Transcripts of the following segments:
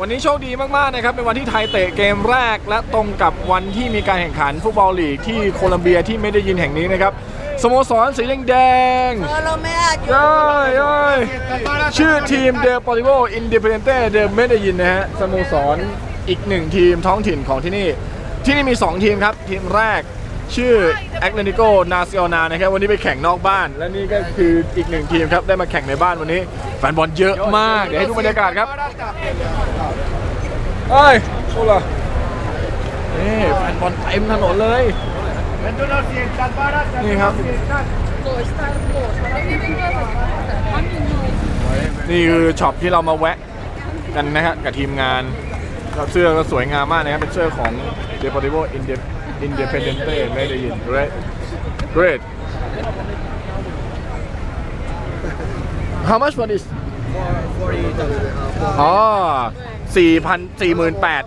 วันนี้โชคดีมากๆนะครับเป็นวันที่ไทยเตะเกมแรก และตรงกับวันที่มีการแข่งขันฟุตบอลลีกที่โคลัมเบียที่ไม่ได้ยินแห่งนี้นะครับสโมสรสีแดงๆ Solo me ayuda. ย่อยย่อยชื่อทีมเด p o r t i v o Independiente de Medellin นะฮะสโมสรอีกหนึ่งทีมท้องถิ่นของที่นี่ ที่นี่มี 2 ทีมครับ ทีมแรก ชื่อ Atlético Nacional นะครับวันนี้ไปแข่งนอกบ้าน และนี่ก็คืออีกหนึ่งทีมครับ ได้มาแข่งในบ้านวันนี้แฟนบอลเยอะมาก เดี๋ยวให้ดูบรรยากาศครับเอ้ยโอ้ล่ะนี่แฟนบอลเต็มถนนเลย นี่ครับ นี่คือช็อปที่เรามาแวะกันนะฮะกับทีมงานเสื้อก็สวยงามมากนะครับเป็นเสื้อของ Deportivo Inde- Independiente ไม่ได้ยิน great great how much for this อ๋อสี่พันสี่หมื่นแปด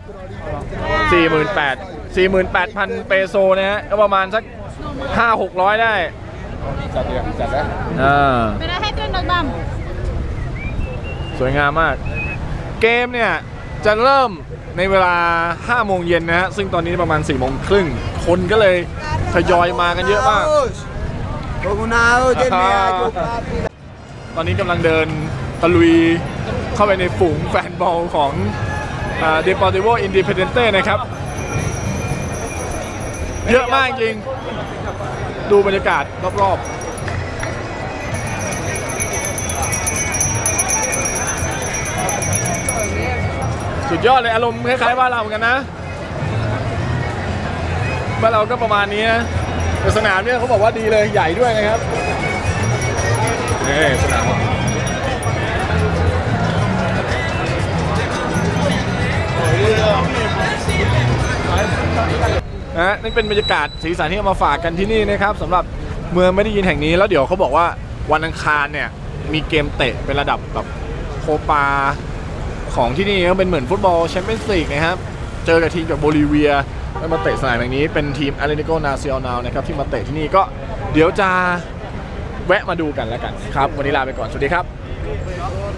สี่หมื่นแปดสี่หมื่นแปดพันเปโซนะฮะก็ประมาณสักห้าหกร้อยได้จัดเดียวจัดแล้วอ่า Mira, gente, nos vamos. สวยงามมาก เกมเนี่ย จะเริ่มในเวลา 5 โมงเย็นนะฮะ ซึ่งตอนนี้ประมาณ 4 โมงครึ่ง คนก็เลยทยอยมากันเยอะมาก Con una olla me ayuda. ตอนนี้กำลังเดินตะลุยเข้าไปในฝูงแฟนบอลของเดปอร์ติโวอินดิเพเดนเต้นะครับ เยอะมากจริง ดูบรรยากาศรอบๆ สุดยอดเลยอารมณ์คล้ายๆบ้านเราเหมือนกันนะบ้านเราก็ประมาณนี้นะแต่สนามเนี่ยเขาบอกว่าดีเลยใหญ่ด้วยนะครับนี่สนามนะฮะนี่เป็นบรรยากาศสีสันที่เอามาฝากกันที่นี่นะครับสำหรับเมืองไม่ได้ยินแห่งนี้แล้วเดี๋ยวเขาบอกว่าวันอังคารเนี่ยมีเกมเตะเป็นระดับแบบโคปา ของที่นี่ก็เป็นเหมือนฟุตบอลแชมเปี้ยนส์ลีกนะครับ เจอกับทีมจากโบลิเวียแล้วมาเตะสนามแห่งนี้เป็นทีมอาร์เ n น c o Nacional นะครับที่มาเตะที่นี่ก็เดี๋ยวจะแวะมาดูกันแล้วกันครับ วันนี้ลาไปก่อน สวัสดีครับ